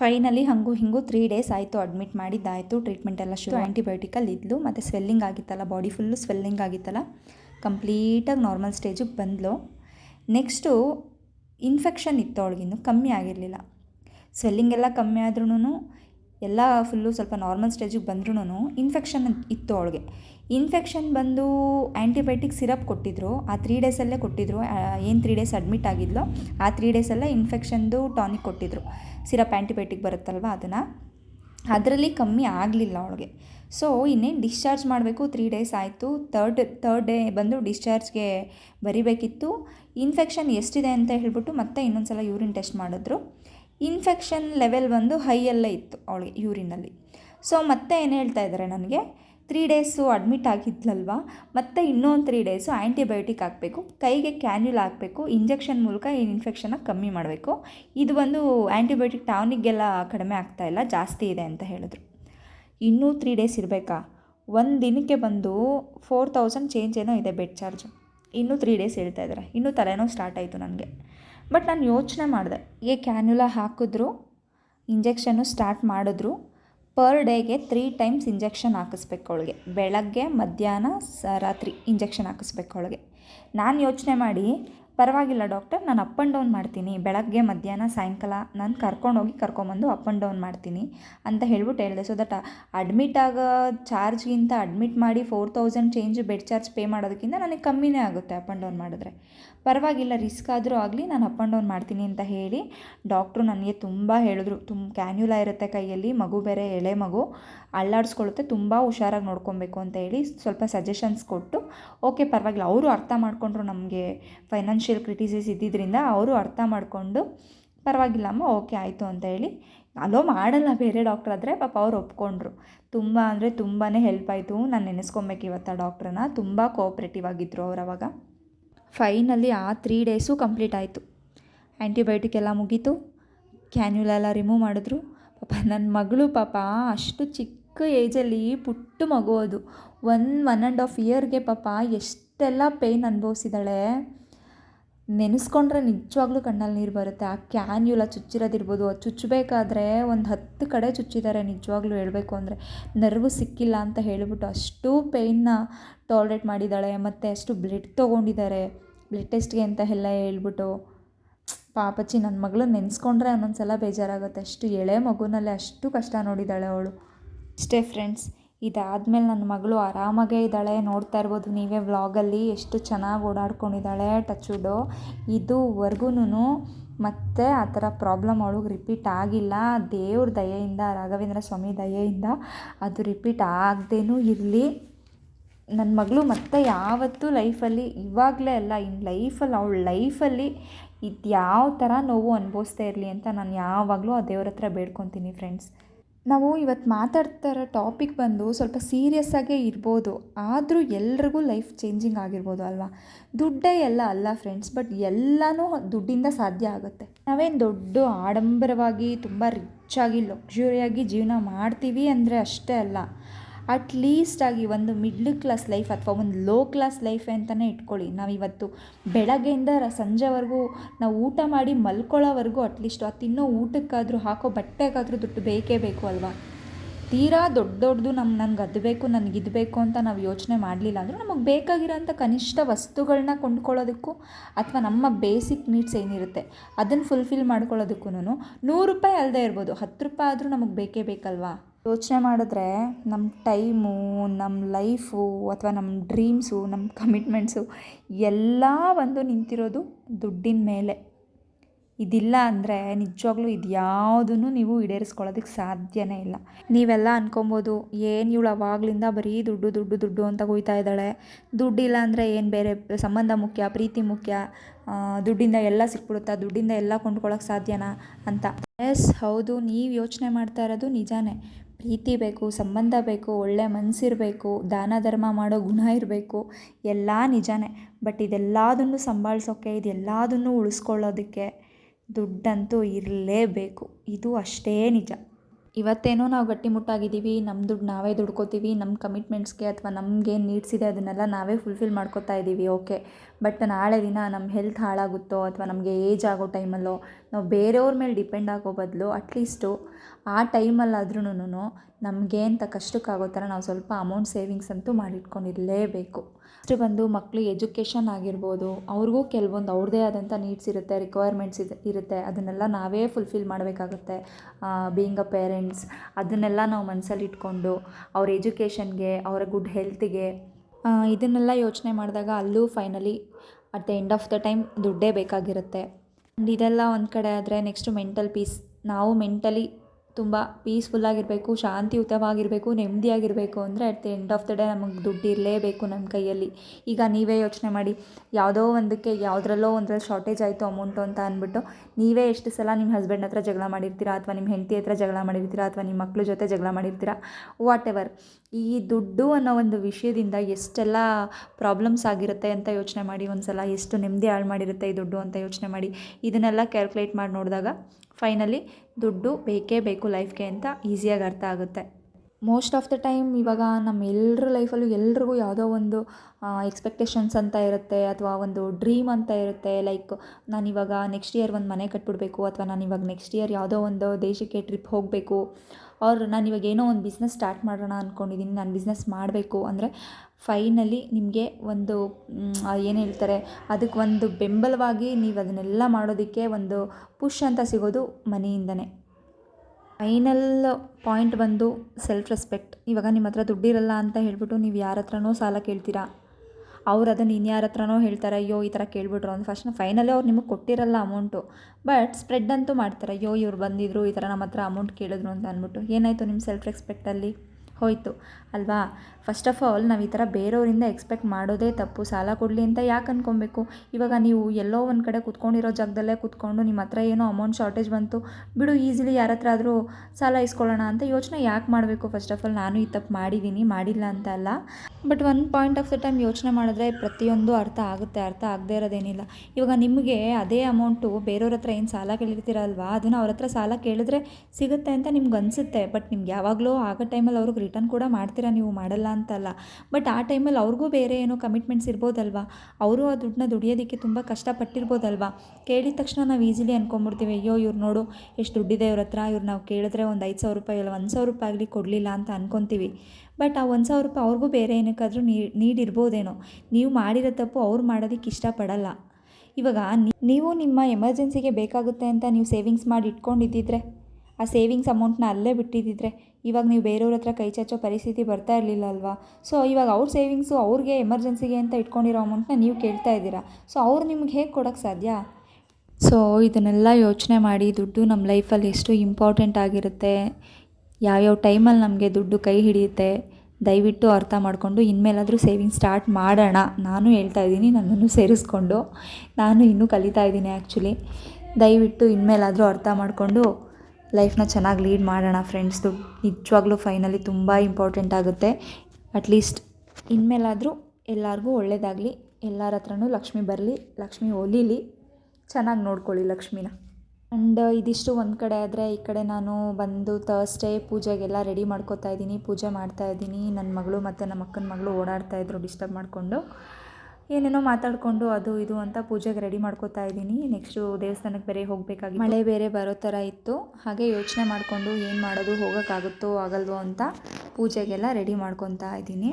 ಫೈನಲಿ ಹಾಗೂ ಹಿಂಗೂ ತ್ರೀ ಡೇಸ್ ಆಯಿತು ಅಡ್ಮಿಟ್ ಮಾಡಿದ್ದಾಯಿತು ಟ್ರೀಟ್ಮೆಂಟ್ ಎಲ್ಲ ಶುರು. ಆ್ಯಂಟಿಬಯೋಟಿಕಲ್ಲಿ ಇದ್ಲು ಮತ್ತು ಸ್ವೆಲ್ಲಿಂಗ್ ಆಗಿತ್ತಲ್ಲ ಬಾಡಿ ಫುಲ್ಲು ಸ್ವೆಲ್ಲಿಂಗ್ ಆಗಿತ್ತಲ್ಲ ಕಂಪ್ಲೀಟಾಗಿ ನಾರ್ಮಲ್ ಸ್ಟೇಜಿಗೆ ಬಂದಳು ನೆಕ್ಸ್ಟು ಇನ್ಫೆಕ್ಷನ್ ಇತ್ತು ಅವಳಿಗಿನ್ನು ಕಮ್ಮಿ ಆಗಿರಲಿಲ್ಲ. ಸ್ವೆಲ್ಲಿಂಗ್ ಎಲ್ಲ ಕಮ್ಮಿ ಆದ್ರೂ ಎಲ್ಲ ಫುಲ್ಲು ಸ್ವಲ್ಪ ನಾರ್ಮಲ್ ಸ್ಟೇಜಿಗೆ ಬಂದ್ರೂ ಇನ್ಫೆಕ್ಷನ್ ಇತ್ತು ಅವಳಿಗೆ. ಇನ್ಫೆಕ್ಷನ್ ಬಂದು ಆ್ಯಂಟಿಬಯೋಟಿಕ್ ಸಿರಪ್ ಕೊಟ್ಟಿದ್ದರು ಆ ತ್ರೀ ಡೇಸಲ್ಲೇ ಕೊಟ್ಟಿದ್ರು ಏನು ತ್ರೀ ಡೇಸ್ ಅಡ್ಮಿಟ್ ಆಗಿದ್ಲೋ, ಆ ತ್ರೀ ಡೇಸಲ್ಲೇ ಇನ್ಫೆಕ್ಷನ್ದು ಟಾನಿಕ್ ಕೊಟ್ಟಿದ್ದರು ಸಿರಪ್ ಆ್ಯಂಟಿಬಯೋಟಿಕ್ ಬರುತ್ತಲ್ವ ಅದನ್ನು? ಅದರಲ್ಲಿ ಕಮ್ಮಿ ಆಗಲಿಲ್ಲ ಅವಳಿಗೆ. ಸೊ ಇನ್ನೇನು ಡಿಸ್ಚಾರ್ಜ್ ಮಾಡಬೇಕು ತ್ರೀ ಡೇಸ್ ಆಯಿತು. ತರ್ಡ್ ತರ್ಡ್ ಡೇ ಬಂದು ಡಿಸ್ಚಾರ್ಜ್ಗೆ ಬರಿಬೇಕಿತ್ತು. ಇನ್ಫೆಕ್ಷನ್ ಎಷ್ಟಿದೆ ಅಂತ ಹೇಳ್ಬಿಟ್ಟು ಮತ್ತೆ ಇನ್ನೊಂದು ಸಲ ಯೂರಿನ್ ಟೆಸ್ಟ್ ಮಾಡಿದ್ರು. ಇನ್ಫೆಕ್ಷನ್ ಲೆವೆಲ್ ಬಂದು ಹೈಯಲ್ಲೇ ಇತ್ತು ಅವಳಿಗೆ ಯೂರಿನಲ್ಲಿ. ಸೊ ಮತ್ತೆ ಏನು ಹೇಳ್ತಾ ಇದ್ದಾರೆ ನನಗೆ? ತ್ರೀ ಡೇಸು ಅಡ್ಮಿಟ್ ಆಗಿದ್ಲಲ್ವ? ಮತ್ತು ಇನ್ನೊಂದು ತ್ರೀ ಡೇಸು ಆ್ಯಂಟಿಬಯೋಟಿಕ್ ಹಾಕಬೇಕು, ಕೈಗೆ ಕ್ಯಾನ್ಯುಲ್ ಹಾಕಬೇಕು ಇಂಜೆಕ್ಷನ್ ಮೂಲಕ ಈ ಇನ್ಫೆಕ್ಷನ್ನ ಕಮ್ಮಿ ಮಾಡಬೇಕು. ಇದು ಬಂದು ಆ್ಯಂಟಿಬಯೋಟಿಕ್ ಟಾನಿಕ್ಗೆಲ್ಲ ಕಡಿಮೆ ಆಗ್ತಾಯಿಲ್ಲ ಜಾಸ್ತಿ ಇದೆ ಅಂತ ಹೇಳಿದ್ರು. ಇನ್ನೂ ತ್ರೀ ಡೇಸ್ ಇರಬೇಕಾ? ಒಂದು ದಿನಕ್ಕೆ ಬಂದು ಫೋರ್ ತೌಸಂಡ್ ಚೇಂಜ್ ಏನೋ ಇದೆ ಬೆಡ್ ಚಾರ್ಜು ಇನ್ನೂ ತ್ರೀ ಡೇಸ್ ಹೇಳ್ತಾ ಇದ್ದಾರೆ. ಇನ್ನೂ ತಲೆನೋವು ಸ್ಟಾರ್ಟ್ ಆಯಿತು ನನಗೆ. ಬಟ್ ನಾನು ಯೋಚನೆ ಮಾಡಿದೆ, ಏ, ಕ್ಯಾನ್ಯುಲಾ ಹಾಕಿದ್ರು, ಇಂಜೆಕ್ಷನ್ನು ಸ್ಟಾರ್ಟ್ ಮಾಡಿದ್ರು, ಪರ್ ಡೇಗೆ ತ್ರೀ ಟೈಮ್ಸ್ ಇಂಜೆಕ್ಷನ್ ಹಾಕಿಸ್ಬೇಕು ಅವಳಿಗೆ. ಬೆಳಗ್ಗೆ, ಮಧ್ಯಾಹ್ನ ರಾತ್ರಿ ಇಂಜೆಕ್ಷನ್ ಹಾಕಿಸ್ಬೇಕು ಅವಳಿಗೆ. ನಾನು ಯೋಚನೆ ಮಾಡಿ ಪರವಾಗಿಲ್ಲ ಡಾಕ್ಟರ್, ನಾನು ಅಪ್ ಆ್ಯಂಡ್ ಡೌನ್ ಮಾಡ್ತೀನಿ. ಬೆಳಗ್ಗೆ, ಮಧ್ಯಾಹ್ನ, ಸಾಯಂಕಾಲ ನಾನು ಕರ್ಕೊಂಡೋಗಿ ಕರ್ಕೊಂಬಂದು ಅಪ್ ಆ್ಯಂಡ್ ಡೌನ್ ಮಾಡ್ತೀನಿ ಅಂತ ಹೇಳ್ಬಿಟ್ಟು ಹೇಳಿದೆ. ಸೊ ದಟ್ ಅಡ್ಮಿಟ್ ಆಗೋ ಚಾರ್ಜ್ಗಿಂತ ಅಡ್ಮಿಟ್ ಮಾಡಿ four thousand change bed charge pay ಮಾಡೋದಕ್ಕಿಂತ ನನಗೆ ಕಮ್ಮಿನೇ ಆಗುತ್ತೆ ಅಪ್ ಆ್ಯಂಡ್ ಡೌನ್ ಮಾಡಿದ್ರೆ. ಪರವಾಗಿಲ್ಲ ರಿಸ್ಕ್ ಆದರೂ ಆಗಲಿ ನಾನು ಅಪ್ ಆ್ಯಂಡ್ ಡೌನ್ ಮಾಡ್ತೀನಿ ಅಂತ ಹೇಳಿ ಡಾಕ್ಟ್ರು ನನಗೆ ತುಂಬ ಹೇಳಿದ್ರು. ತುಂಬ ಕ್ಯಾನ್ಯುಲಾ ಇರುತ್ತೆ ಕೈಯಲ್ಲಿ, ಮಗು ಬೇರೆ, ಎಳೆ ಮಗು ಅಳ್ಳಾಡಿಸ್ಕೊಳ್ಳುತ್ತೆ ತುಂಬ ಹುಷಾರಾಗಿ ನೋಡ್ಕೊಬೇಕು ಅಂತ ಹೇಳಿ ಸ್ವಲ್ಪ ಸಜೆಷನ್ಸ್ ಕೊಟ್ಟು ಓಕೆ ಪರವಾಗಿಲ್ಲ, ಅವರು ಅರ್ಥ ಮಾಡಿಕೊಂಡ್ರು ನಮಗೆ ಫೈನಾನ್ಷಿಯಲ್ ಕ್ರಿಟಿಸಿಸ್ ಇದ್ದಿದ್ದರಿಂದ ಅವರು ಅರ್ಥ ಮಾಡಿಕೊಂಡು ಪರವಾಗಿಲ್ಲಮ್ಮ ಓಕೆ ಆಯಿತು ಅಂತ ಹೇಳಿ, ಅಲೋ ಮಾಡಲ್ಲ ಬೇರೆ ಡಾಕ್ಟ್ರ್ ಆದರೆ ಪಾಪ ಅವ್ರು ಒಪ್ಕೊಂಡ್ರು. ತುಂಬ ಅಂದರೆ ತುಂಬಾ ಹೆಲ್ಪ್ ಆಯಿತು. ನಾನು ನೆನೆಸ್ಕೊಬೇಕು ಇವತ್ತು ಆ ಡಾಕ್ಟ್ರನ್ನ ತುಂಬ ಕೋಆಪ್ರೇಟಿವ್ ಆಗಿದ್ದರು ಅವ್ರು ಅವಾಗ. ಫೈನಲಿ ಆ ತ್ರೀ ಡೇಸು ಕಂಪ್ಲೀಟ್ ಆಯಿತು. ಆ್ಯಂಟಿಬಯೋಟಿಕ್ ಎಲ್ಲ ಮುಗೀತು. ಕ್ಯಾನ್ಯುಲ ಎಲ್ಲ ರಿಮೂವ್ ಮಾಡಿದ್ರು. ಪಾಪ ನನ್ನ ಮಗಳು ಪಾಪ ಅಷ್ಟು ಚಿಕ್ಕ ಏಜಲ್ಲಿ ಪುಟ್ಟ ಮಗು ಅದು. ಒನ್ ಒನ್ ಆ್ಯಂಡ್ ಆಫ್ ಇಯರ್ಗೆ ಪಾಪ ಎಷ್ಟೆಲ್ಲ ಪೇಯ್ನ್ ಅನುಭವಿಸಿದಾಳೆ. ನೆನೆಸ್ಕೊಂಡ್ರೆ ನಿಜವಾಗ್ಲೂ ಕಣ್ಣಲ್ಲಿ ನೀರು ಬರುತ್ತೆ. ಆ ಕ್ಯಾನ್ಯುಲ ಚುಚ್ಚಿರೋದಿರ್ಬೋದು. ಅದು ಚುಚ್ಚಬೇಕಾದ್ರೆ ಒಂದು ಹತ್ತು ಕಡೆ ಚುಚ್ಚಿದ್ದಾರೆ ನಿಜವಾಗ್ಲೂ ಹೇಳಬೇಕು ಅಂದರೆ. ನರ್ವು ಸಿಕ್ಕಿಲ್ಲ ಅಂತ ಹೇಳಿಬಿಟ್ಟು ಅಷ್ಟು ಪೇಯ್ನ ಟಾಲ್ರೇಟ್ ಮಾಡಿದ್ದಾಳೆ. ಮತ್ತು ಅಷ್ಟು ಬ್ಲಡ್ ತೊಗೊಂಡಿದ್ದಾರೆ. ಬ್ಲಡ್ ಟೆಸ್ಟ್ಗೆ ಅಂತ ಎಲ್ಲ ಹೇಳ್ಬಿಟ್ಟು ಪಾಪಚ್ಚಿ ನನ್ನ ಮಗಳು ನೆನೆಸ್ಕೊಂಡ್ರೆ ಒಂದೊಂದು ಸಲ ಬೇಜಾರಾಗುತ್ತೆ. ಅಷ್ಟು ಎಳೆ ಮಗುನಲ್ಲೇ ಅಷ್ಟು ಕಷ್ಟ ನೋಡಿದ್ದಾಳೆ ಅವಳು. ಅಷ್ಟೇ ಫ್ರೆಂಡ್ಸ್ ಇದಾದಮೇಲೆ ನನ್ನ ಮಗಳು ಆರಾಮಾಗೇ ಇದ್ದಾಳೆ, ನೋಡ್ತಾ ಇರ್ಬೋದು ನೀವೇ ವ್ಲಾಗಲ್ಲಿ ಎಷ್ಟು ಚೆನ್ನಾಗಿ ಓಡಾಡ್ಕೊಂಡಿದ್ದಾಳೆ ಟಚ್ಡು ಇದುವರೆಗೂ ಮತ್ತೆ ಆ ಥರ ಪ್ರಾಬ್ಲಮ್ ಅವಳಿಗೆ ರಿಪೀಟ್ ಆಗಿಲ್ಲ. ದೇವ್ರ ದಯೆಯಿಂದ, ರಾಘವೇಂದ್ರ ಸ್ವಾಮಿ ದಯೆಯಿಂದ ಅದು ರಿಪೀಟ್ ಆಗದೇನೂ ಇರಲಿ. ನನ್ನ ಮಗಳು ಮತ್ತೆ ಯಾವತ್ತೂ ಲೈಫಲ್ಲಿ, ಇವಾಗಲೇ ಅಲ್ಲ ಇನ್ನು ಲೈಫಲ್ಲಿ, ಅವಳ ಲೈಫಲ್ಲಿ ಇದು ಯಾವ ಥರ ನೋವು ಅನುಭವಿಸ್ತಾ ಇರಲಿ ಅಂತ ನಾನು ಯಾವಾಗಲೂ ಆ ದೇವ್ರ ಹತ್ರ ಬೇಡ್ಕೊತೀನಿ ಫ್ರೆಂಡ್ಸ್ ನಾವು ಇವತ್ತು ಮಾತಾಡ್ತಾ ಇರೋ ಟಾಪಿಕ್ ಬಂದು ಸ್ವಲ್ಪ ಸೀರಿಯಸ್ ಆಗೇ ಇರ್ಬೋದು. ಆದರೂ ಎಲ್ರಿಗೂ ಲೈಫ್ ಚೇಂಜಿಂಗ್ ಆಗಿರ್ಬೋದು ಅಲ್ವಾ? ದುಡ್ಡೇ ಎಲ್ಲ ಅಲ್ಲ ಫ್ರೆಂಡ್ಸ್ ಬಟ್ ಎಲ್ಲನೂ ದುಡ್ಡಿಂದ ಸಾಧ್ಯ ಆಗುತ್ತೆ. ನಾವೇನು ದೊಡ್ಡ ಆಡಂಬರವಾಗಿ ತುಂಬ ಆಗಿ ಲಕ್ಸುರಿಯಾಗಿ ಜೀವನ ಮಾಡ್ತೀವಿ ಅಂದರೆ ಅಷ್ಟೇ ಅಲ್ಲ. ಅಟ್ ಲೀಸ್ಟಾಗಿ ಒಂದು ಮಿಡ್ಲ್ ಕ್ಲಾಸ್ ಲೈಫ್ ಅಥವಾ ಒಂದು ಲೋ ಕ್ಲಾಸ್ ಲೈಫ್ ಅಂತಲೇ ಇಟ್ಕೊಳ್ಳಿ. ನಾವಿವತ್ತು ಬೆಳಗ್ಗೆಯಿಂದ ಸಂಜೆವರೆಗೂ ನಾವು ಊಟ ಮಾಡಿ ಮಲ್ಕೊಳ್ಳೋವರೆಗೂ ಅಟ್ಲೀಸ್ಟ್ ಆ ತಿನ್ನೋ ಊಟಕ್ಕಾದರೂ ಹಾಕೋ ಬಟ್ಟೆಗಾದರೂ ದುಡ್ಡು ಬೇಕೇ ಬೇಕು ಅಲ್ವಾ? ತೀರಾ ದೊಡ್ಡ ದೊಡ್ಡದು ನಮ್ಮ ನನಗೆ ಅದು ಬೇಕು, ನನಗೆ ಇದು ಬೇಕು ಅಂತ ನಾವು ಯೋಚನೆ ಮಾಡಲಿಲ್ಲ ಅಂದರೂ ನಮಗೆ ಬೇಕಾಗಿರೋಂಥ ಕನಿಷ್ಠ ವಸ್ತುಗಳನ್ನ ಕೊಂಡ್ಕೊಳ್ಳೋದಕ್ಕೂ ಅಥವಾ ನಮ್ಮ ಬೇಸಿಕ್ ನೀಡ್ಸ್ ಏನಿರುತ್ತೆ ಅದನ್ನು ಫುಲ್ಫಿಲ್ ಮಾಡ್ಕೊಳ್ಳೋದಕ್ಕೂ ನೂರು ರೂಪಾಯಿ ಅಲ್ಲದೆ ಇರ್ಬೋದು. ಹತ್ತು ರೂಪಾಯಿ ಆದರೂ ನಮಗೆ ಬೇಕೇ ಬೇಕಲ್ವಾ? ಯೋಚನೆ ಮಾಡಿದ್ರೆ ನಮ್ಮ ಟೈಮು, ನಮ್ಮ ಲೈಫು ಅಥವಾ ನಮ್ಮ ಡ್ರೀಮ್ಸು, ನಮ್ಮ ಕಮಿಟ್ಮೆಂಟ್ಸು ಎಲ್ಲ ಒಂದು ನಿಂತಿರೋದು ದುಡ್ಡಿನ ಮೇಲೆ. ಇದಿಲ್ಲ ಅಂದರೆ ನಿಜವಾಗ್ಲೂ ಇದು ಯಾವುದನ್ನು ನೀವು ಈಡೇರಿಸ್ಕೊಳ್ಳೋದಕ್ಕೆ ಸಾಧ್ಯನೇ ಇಲ್ಲ. ನೀವೆಲ್ಲ ಅನ್ಕೊಬೋದು, ಏನು ಇವಳು ಅವಾಗಲಿಂದ ಬರೀ ದುಡ್ಡು ದುಡ್ಡು ದುಡ್ಡು ಅಂತ ಹೋಯ್ತಾ ಇದ್ದಾಳೆ. ದುಡ್ಡಿಲ್ಲ ಅಂದರೆ ಏನು ಬೇರೆ ಸಂಬಂಧ ಮುಖ್ಯ, ಪ್ರೀತಿ ಮುಖ್ಯ ದುಡ್ಡಿಂದ ಎಲ್ಲ ಸಿಕ್ಬಿಡುತ್ತಾ, ದುಡ್ಡಿಂದ ಎಲ್ಲ ಕೊಂಡ್ಕೊಳ್ಳೋಕೆ ಸಾಧ್ಯನಾ ಅಂತ. ಎಸ್, ಹೌದು, ನೀವು ಯೋಚನೆ ಮಾಡ್ತಾ ಇರೋದು ನಿಜಾನೇ. ಪ್ರೀತಿ ಬೇಕು, ಸಂಬಂಧ ಬೇಕು, ಒಳ್ಳೆ ಮನಸ್ಸಿರಬೇಕು ದಾನ ಧರ್ಮ ಮಾಡೋ ಗುಣ ಇರಬೇಕು, ಎಲ್ಲ ನಿಜಾನೇ. ಬಟ್ ಇದೆಲ್ಲದನ್ನು ಸಂಭಾಳಿಸೋಕ್ಕೆ ಇದೆಲ್ಲದನ್ನು ಉಳಿಸ್ಕೊಳ್ಳೋದಕ್ಕೆ ದುಡ್ಡಂತೂ ಇರಲೇಬೇಕು. ಇದು ಅಷ್ಟೇ ನಿಜ. ಇವತ್ತೇನೋ ನಾವು ಗಟ್ಟಿಮುಟ್ಟಾಗಿದ್ದೀವಿ ನಮ್ಮ ದುಡ್ಡು ನಾವೇ ದುಡ್ಕೋತೀವಿ ನಮ್ಮ ಕಮಿಟ್ಮೆಂಟ್ಸ್ಗೆ ಅಥವಾ ನಮಗೇನು ನೀಡ್ಸ್ ಇದೆ ಅದನ್ನೆಲ್ಲ ನಾವೇ ಫುಲ್ಫಿಲ್ ಮಾಡ್ಕೋತಾ ಇದ್ದೀವಿ ಓಕೆ ಬಟ್ ನಾಳೆ ದಿನ ನಮ್ಮ ಹೆಲ್ತ್ ಹಾಳಾಗುತ್ತೋ ಅಥವಾ ನಮಗೆ ಏಜ್ ಆಗೋ ಟೈಮಲ್ಲೋ ನಾವು ಬೇರೆಯವ್ರ ಮೇಲೆ ಡಿಪೆಂಡ್ ಆಗೋ ಬದಲು ಅಟ್ಲೀಸ್ಟು ಆ ಟೈಮಲ್ಲಾದ್ರೂ ಅಂತ ಕಷ್ಟಕ್ಕಾಗೋ ಥರ ನಾವು ಸ್ವಲ್ಪ ಅಮೌಂಟ್ ಸೇವಿಂಗ್ಸ್ ಅಂತೂ ಮಾಡಿಟ್ಕೊಂಡಿರಲೇಬೇಕು. ನೆಕ್ಸ್ಟ್ ಬಂದು ಮಕ್ಕಳು ಎಜುಕೇಷನ್ ಆಗಿರ್ಬೋದು, ಅವ್ರಿಗೂ ಕೆಲವೊಂದು ಅವ್ರದ್ದೇ ಆದಂಥ ನೀಡ್ಸ್ ಇರುತ್ತೆ ರಿಕ್ವೈರ್ಮೆಂಟ್ಸ್ ಇದೆ, ಇರುತ್ತೆ. ಅದನ್ನೆಲ್ಲ ನಾವೇ ಫುಲ್ಫಿಲ್ ಮಾಡಬೇಕಾಗುತ್ತೆ. ಬೀಯಿಂಗ್ ಅ ಪೇರೆಂಟ್ಸ್ ಅದನ್ನೆಲ್ಲ ನಾವು ಮನಸ್ಸಲ್ಲಿ ಇಟ್ಕೊಂಡು ಅವ್ರ ಎಜುಕೇಷನ್ಗೆ ಅವರ ಗುಡ್ ಹೆಲ್ತಿಗೆ ಇದನ್ನೆಲ್ಲ ಯೋಚನೆ ಮಾಡಿದಾಗ ಅಲ್ಲೂ finally at the end of the time ದುಡ್ಡೇ ಬೇಕಾಗಿರುತ್ತೆ. ಇದೆಲ್ಲ ಒಂದು ಕಡೆ ಆದರೆ ನೆಕ್ಸ್ಟು ಮೆಂಟಲ್ ಪೀಸ್ ನಾವು ಮೆಂಟಲಿ ತುಂಬ ಪೀಸ್ಫುಲ್ಲಾಗಿರಬೇಕು ಶಾಂತಿಯುತವಾಗಿರಬೇಕು ನೆಮ್ಮದಿಯಾಗಿರಬೇಕು ಅಂದರೆ at the end of the day ನಮಗೆ ದುಡ್ಡು ಇರಲೇಬೇಕು ನಮ್ಮ ಕೈಯಲ್ಲಿ. ಈಗ ನೀವೇ ಯೋಚನೆ ಮಾಡಿ, ಯಾವುದೋ ಒಂದಕ್ಕೆ ಯಾವುದ್ರಲ್ಲೋ ಒಂದ್ರಲ್ಲಿ ಶಾರ್ಟೇಜ್ ಆಯಿತು ಅಮೌಂಟು ಅಂತ ಅಂದ್ಬಿಟ್ಟು ನೀವೇ ಎಷ್ಟು ಸಲ ನಿಮ್ಮ ಹಸ್ಬೆಂಡ್ ಹತ್ರ ಜಗಳ ಮಾಡಿರ್ತೀರಾ ಅಥವಾ ನಿಮ್ಮ ಹೆಂಡತಿ ಹತ್ರ ಜಗಳ ಮಾಡಿರ್ತೀರಾ ಅಥವಾ ನಿಮ್ಮ ಮಕ್ಕಳ ಜೊತೆ ಜಗಳ ಮಾಡಿರ್ತೀರಾ? ವಾಟ್ ಎವರ್ ಈ ದುಡ್ಡು ಅನ್ನೋ ಒಂದು ವಿಷಯದಿಂದ ಎಷ್ಟೆಲ್ಲ ಪ್ರಾಬ್ಲಮ್ಸ್ ಆಗಿರುತ್ತೆ ಅಂತ ಯೋಚನೆ ಮಾಡಿ ಒಂದು ಸಲ ಎಷ್ಟು ನೆಮ್ಮದಿ ಹಾಳು ಮಾಡಿರುತ್ತೆ ಈ ದುಡ್ಡು ಅಂತ ಯೋಚನೆ ಮಾಡಿ. ಇದನ್ನೆಲ್ಲ ಕ್ಯಾಲ್ಕುಲೇಟ್ ಮಾಡಿ ನೋಡಿದಾಗ ಫೈನಲಿ ದುಡ್ಡು ಬೇಕೇ ಬೇಕು ಲೈಫ್ಗೆ ಅಂತ ಈಸಿಯಾಗಿ ಅರ್ಥ ಆಗುತ್ತೆ. ಮೋಸ್ಟ್ ಆಫ್ ದ ಟೈಮ್ ಇವಾಗ ನಮ್ಮ ಎಲ್ಲರ ಲೈಫಲ್ಲೂ ಎಲ್ರಿಗೂ ಯಾವುದೋ ಒಂದು ಎಕ್ಸ್ಪೆಕ್ಟೇಷನ್ಸ್ ಅಂತ ಇರುತ್ತೆ ಅಥವಾ ಒಂದು ಡ್ರೀಮ್ ಅಂತ ಇರುತ್ತೆ. ಲೈಕ್ ನಾನಿವಾಗ ನೆಕ್ಸ್ಟ್ ಇಯರ್ ಒಂದು ಮನೆ ಕಟ್ಬಿಡಬೇಕು ಅಥವಾ ನಾನು ಇವಾಗ ನೆಕ್ಸ್ಟ್ ಇಯರ್ ಯಾವುದೋ ಒಂದು ದೇಶಕ್ಕೆ ಟ್ರಿಪ್ ಹೋಗಬೇಕು. ಅವ್ರು ನಾನು ಇವಾಗ ಏನೋ ಒಂದು ಬಿಸ್ನೆಸ್ ಸ್ಟಾರ್ಟ್ ಮಾಡೋಣ ಅಂದ್ಕೊಂಡಿದ್ದೀನಿ ನಾನು ಬಿಸ್ನೆಸ್ ಮಾಡಬೇಕು. ಅಂದರೆ ಫೈನಲಿ ನಿಮಗೆ ಒಂದು ಏನು ಹೇಳ್ತಾರೆ ಅದಕ್ಕೆ ಒಂದು ಬೆಂಬಲವಾಗಿ ನೀವು ಅದನ್ನೆಲ್ಲ ಮಾಡೋದಕ್ಕೆ ಒಂದು ಪುಷ್ ಅಂತ ಸಿಗೋದು ಮನೆಯಿಂದನೇ. ಫೈನಲ್ ಪಾಯಿಂಟ್ ಬಂದು ಸೆಲ್ಫ್ ರೆಸ್ಪೆಕ್ಟ್ ಇವಾಗ ನಿಮ್ಮ ಹತ್ರ ದುಡ್ಡಿರಲ್ಲ ಅಂತ ಹೇಳ್ಬಿಟ್ಟು ನೀವು ಯಾರ ಹತ್ರನೋ ಸಾಲ ಕೇಳ್ತೀರಾ? ಅವ್ರು ಅದನ್ನು ಇನ್ಯಾರ ಹತ್ರನೋ ಹೇಳ್ತಾರೆ, ಅಯ್ಯೋ, ಈ ಥರ ಕೇಳಿಬಿಟ್ರು. ಅಂತ ಫಸ್ಟ್ ಫೈನಲಿ ಅವ್ರು ನಿಮಗೆ ಕೊಟ್ಟಿರಲ್ಲ ಅಮೌಂಟು ಬಟ್ ಸ್ಪ್ರೆಡ್ ಅಂತೂ ಮಾಡ್ತಾರೆ. ಅಯ್ಯೋ, ಇವ್ರು ಬಂದಿದ್ರು, ಈ ಥರ ನಮ್ಮ ಹತ್ರ ಅಮೌಂಟ್ ಕೇಳಿದ್ರು ಅಂತ ಅಂದ್ಬಿಟ್ಟು. ಏನಾಯಿತು ನಿಮ್ಮ ಸೆಲ್ಫ್ ರೆಸ್ಪೆಕ್ಟಲ್ಲಿ ಹೋಯಿತು. ಅಲ್ವಾ? ಫಸ್ಟ್ ಆಫ್ ಆಲ್ ನಾವು ಈ ಥರ ಬೇರೆಯವರಿಂದ ಎಕ್ಸ್ಪೆಕ್ಟ್ ಮಾಡೋದೇ ತಪ್ಪು. ಸಾಲ ಕೊಡಲಿ ಅಂತ ಯಾಕೆ ಅಂದ್ಕೊಬೇಕು ಇವಾಗ ನೀವು ಎಲ್ಲೋ ಒಂದು ಕಡೆ ಕುತ್ಕೊಂಡಿರೋ ಜಾಗದಲ್ಲೇ ಕುತ್ಕೊಂಡು ನಿಮ್ಮ ಹತ್ರ ಏನೋ ಅಮೌಂಟ್ ಶಾರ್ಟೇಜ್ ಬಂತು. ಬಿಡು ಈಸಿಲಿ ಯಾರ ಹತ್ರ ಆದರೂ ಸಾಲ ಇಸ್ಕೊಳ್ಳೋಣ ಅಂತ ಯೋಚನೆ ಯಾಕೆ ಮಾಡಬೇಕು? ಫಸ್ಟ್ ಆಫ್ ಆಲ್ ನಾನು ಈ ತಪ್ಪು ಮಾಡಿದ್ದೀನಿ ಮಾಡಿಲ್ಲ ಅಂತ ಅಲ್ಲ. But one point of the time ಯೋಚನೆ ಮಾಡಿದ್ರೆ ಪ್ರತಿಯೊಂದು ಅರ್ಥ ಆಗುತ್ತೆ. ಅರ್ಥ ಆಗದೇ ಇರೋದೇನಿಲ್ಲ. ಇವಾಗ ನಿಮಗೆ ಅದೇ ಅಮೌಂಟು ಬೇರೆಯವ್ರ ಹತ್ರ ಏನು ಸಾಲ ಕೇಳಿರ್ತೀರಲ್ವಾ? ಅದನ್ನು ಅವ್ರ ಹತ್ರ ಸಾಲ ಕೇಳಿದ್ರೆ ಸಿಗುತ್ತೆ ಅಂತ ನಿಮ್ಗೆ ಅನಿಸುತ್ತೆ. ಬಟ್ ನಿಮ್ಗೆ ಯಾವಾಗಲೂ ಆಗೋ ಟೈಮಲ್ಲಿ ಅವ್ರಿಗೆ ರಿಟರ್ನ್ ಕೂಡ ಮಾಡ್ತೀರಾ ನೀವು? ಮಾಡಲ್ಲ ಅಂತಲ್ಲ. ಬಟ್ ಆ ಟೈಮಲ್ಲಿ ಅವ್ರಿಗೂ ಬೇರೆ ಏನೋ ಕಮಿಟ್ಮೆಂಟ್ಸ್ ಇರ್ಬೋದಲ್ವಾ? ಅವರು ಆ ದುಡ್ಡನ್ನ ದುಡಿಯೋದಕ್ಕೆ ತುಂಬ ಕಷ್ಟಪಟ್ಟಿರ್ಬೋದಲ್ವಾ? ಕೇಳಿದ ತಕ್ಷಣ ನಾವು ಈಸಿಲಿ ಅನ್ಕೊಂಬಿಡ್ತೀವಿ, ಅಯ್ಯೋ, ಇವ್ರು ನೋಡು, ಎಷ್ಟು ದುಡ್ಡಿದೆ ಇವ್ರ ಹತ್ರ, ಇವ್ರು ನಾವು ಕೇಳಿದ್ರೆ ಒಂದು ಐದು ಸಾವಿರ ರೂಪಾಯಿ ಇಲ್ಲ ಒಂದು ಸಾವಿರ ರೂಪಾಯಿ ಆಗಲಿ ಕೊಡಲಿಲ್ಲ ಅಂತ ಅನ್ಕೊತೀವಿ. ಬಟ್ ಆ ಒಂದು ಸಾವಿರ ರೂಪಾಯಿ ಅವ್ರಿಗೂ ಬೇರೆ ಏನಕ್ಕಾದರೂ ನೀಡಿರ್ಬೋದೇನೋ? ನೀವು ಮಾಡಿರೋ ತಪ್ಪು ಅವ್ರು ಮಾಡೋದಕ್ಕೆ ಇಷ್ಟಪಡಲ್ಲ. ಇವಾಗ ನೀವು ನಿಮ್ಮ ಎಮರ್ಜೆನ್ಸಿಗೆ ಬೇಕಾಗುತ್ತೆ ಅಂತ ನೀವು ಸೇವಿಂಗ್ಸ್ ಮಾಡಿ ಇಟ್ಕೊಂಡಿದ್ದಿದ್ರೆ, ಆ ಸೇವಿಂಗ್ಸ್ ಅಮೌಂಟ್ನ ಅಲ್ಲೇ ಬಿಟ್ಟಿದ್ದಿದ್ರೆ ಇವಾಗ ನೀವು ಬೇರೆಯವ್ರ ಹತ್ರ ಕೈ ಚಾಚೋ ಪರಿಸ್ಥಿತಿ ಬರ್ತಾ ಇರಲಿಲ್ಲ ಅಲ್ವಾ? ಸೊ ಇವಾಗ ಅವ್ರ ಸೇವಿಂಗ್ಸು ಅವ್ರಿಗೆ ಎಮರ್ಜೆನ್ಸಿಗೆ ಅಂತ ಇಟ್ಕೊಂಡಿರೋ ಅಮೌಂಟ್ನ ನೀವು ಕೇಳ್ತಾ ಇದ್ದೀರಾ? ಸೊ ಅವ್ರು ನಿಮ್ಗೆ ಹೇಗೆ ಕೊಡೋಕ್ಕೆ ಸಾಧ್ಯ? ಸೊ ಇದನ್ನೆಲ್ಲ ಯೋಚನೆ ಮಾಡಿ ದುಡ್ಡು ನಮ್ಮ ಲೈಫಲ್ಲಿ ಎಷ್ಟು ಇಂಪಾರ್ಟೆಂಟ್ ಆಗಿರುತ್ತೆ, ಯಾವ್ಯಾವ ಟೈಮಲ್ಲಿ ನಮಗೆ ದುಡ್ಡು ಕೈ ಹಿಡಿಯುತ್ತೆ, ದಯವಿಟ್ಟು ಅರ್ಥ ಮಾಡಿಕೊಂಡು ಇನ್ಮೇಲಾದರೂ ಸೇವಿಂಗ್ ಸ್ಟಾರ್ಟ್ ಮಾಡೋಣ. ನಾನು ಹೇಳ್ತಾ ಇದ್ದೀನಿ, ನನ್ನನ್ನು ಸೇರಿಸ್ಕೊಂಡು. ನಾನು ಇನ್ನೂ ಕಲಿತಾ ಇದ್ದೀನಿ ಆ್ಯಕ್ಚುಲಿ ದಯವಿಟ್ಟು ಇನ್ಮೇಲಾದರೂ ಅರ್ಥ ಮಾಡಿಕೊಂಡು ಲೈಫ್ನ ಚೆನ್ನಾಗಿ ಲೀಡ್ ಮಾಡೋಣ ಫ್ರೆಂಡ್ಸ್ ದುಡ್ಡು ನಿಜವಾಗ್ಲೂ ಫೈನಲಿ ತುಂಬ ಇಂಪಾರ್ಟೆಂಟ್ ಆಗುತ್ತೆ. ಅಟ್ಲೀಸ್ಟ್ ಇನ್ಮೇಲಾದರೂ ಎಲ್ಲರಿಗೂ ಒಳ್ಳೇದಾಗಲಿ. ಎಲ್ಲರ ಹತ್ರನೂ ಲಕ್ಷ್ಮಿ ಬರಲಿ, ಲಕ್ಷ್ಮಿ ಒಲೀಲಿ. ಚೆನ್ನಾಗಿ ನೋಡ್ಕೊಳ್ಳಿ ಲಕ್ಷ್ಮಿನ. ಆ್ಯಂಡ್ ಇದಿಷ್ಟು ಒಂದು ಕಡೆ ಆದರೆ ಈ ಕಡೆ ನಾನು ಬಂದು ತರ್ಸ್ಡೇ ಪೂಜೆಗೆಲ್ಲ ರೆಡಿ ಮಾಡ್ಕೋತಾ ಇದ್ದೀನಿ, ಪೂಜೆ ಮಾಡ್ತಾ ಇದ್ದೀನಿ. ನನ್ನ ಮಗಳು ಮತ್ತು ನಮ್ಮ ಅಕ್ಕನ ಮಗಳು ಓಡಾಡ್ತಾ ಇದ್ರು ಡಿಸ್ಟರ್ಬ್ ಮಾಡಿಕೊಂಡು. ಏನೇನೋ ಮಾತಾಡಿಕೊಂಡು ಅದು ಇದು ಅಂತ ಪೂಜೆಗೆ ರೆಡಿ ಮಾಡ್ಕೋತಾ ಇದ್ದೀನಿ. ನೆಕ್ಸ್ಟು ದೇವಸ್ಥಾನಕ್ಕೆ ಬೇರೆ ಹೋಗಬೇಕಾಗಿ ಮಳೆ ಬೇರೆ ಬರೋ ಥರ ಇತ್ತು. ಹಾಗೆ ಯೋಚನೆ ಮಾಡಿಕೊಂಡು ಏನು ಮಾಡೋದು, ಹೋಗೋಕ್ಕಾಗುತ್ತೋ, ಆಗಲ್ವೋ ಅಂತ ಪೂಜೆಗೆಲ್ಲ ರೆಡಿ ಮಾಡ್ಕೊತಾ ಇದ್ದೀನಿ.